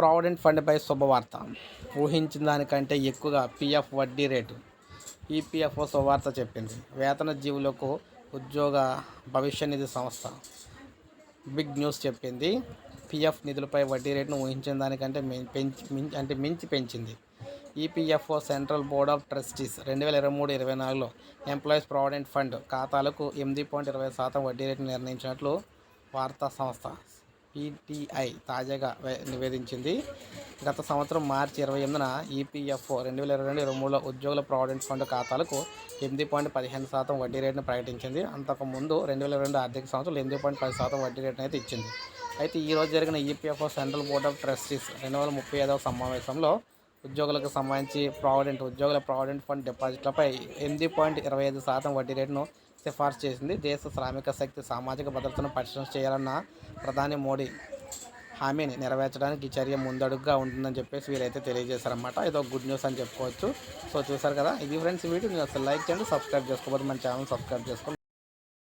Provident ఫండ్పై శుభవార్త. ఊహించిన దానికంటే ఎక్కువగా పీఎఫ్ వడ్డీ రేటు. ఈపీఎఫ్ఓ శుభవార్త చెప్పింది. వేతన జీవులకు ఉద్యోగ భవిష్య నిధి సంస్థ. బిగ్ న్యూస్ చెప్పింది. పిఎఫ్ నిధులపై వడ్డీ రేటును ఊహించిన దానికంటే పెంచి మించి అంటే మించి పెంచింది. EPFO central board of trustees రెండు వేల ఇరవై మూడు ఇరవై నాలుగులో ఎంప్లాయీస్ ప్రావిడెంట్ ఫండ్ ఖాతాలకు ఎనిమిది పాయింట్ ఇరవై శాతం వడ్డీ రేటు నిర్ణయించినట్లు వార్తా సంస్థ పీటీఐ తాజాగా నివేదించింది. గత సంవత్సరం మార్చి ఇరవై ఎనిమిదిన ఈపీఎఫ్ఓ రెండు వేల ఇరవై రెండు ఇరవై మూడులో ఉద్యోగుల ప్రావిడెంట్ ఫండ్ ఖాతాలకు ఎనిమిది పాయింట్ పదిహేను శాతం వడ్డీ రేటును ప్రకటించింది. అంతకుముందు రెండు వేల రెండు ఆర్థిక సంవత్సరం ఎనిమిది పాయింట్ పది శాతం వడ్డీ రేటును అయితే ఇచ్చింది. అయితే ఈ రోజు జరిగిన EPFO central board of trustees రెండు వేల ముప్పై ఐదవ సమావేశంలో ఉద్యోగులకు సంబంధించి ప్రావిడెంట్ ఉద్యోగుల ప్రావిడెంట్ ఫండ్ డిపాజిట్లపై ఎనిమిది పాయింట్ ఇరవై ఐదు శాతం వడ్డీ రేటును సిఫార్సు చేసింది. దేశ శ్రామిక శక్తి సామాజిక భద్రతను పరిశ్రమ చేయాలన్న ప్రధాని మోడీ హామీని నెరవేర్చడానికి ఈ చర్య ముందడుగుగా ఉంటుందని చెప్పేసి వీరైతే తెలియజేశారన్నమాట. ఇదో గుడ్ న్యూస్ అని చెప్పుకోవచ్చు. సో చూసారు కదా? ఇది ఫ్రెండ్స్ వీడియో. మీరు అసలు లైక్ చేయండి సబ్స్క్రైబ్ చేసుకోకపోతే మన ఛానల్ సబ్స్క్రైబ్ చేసుకోండి.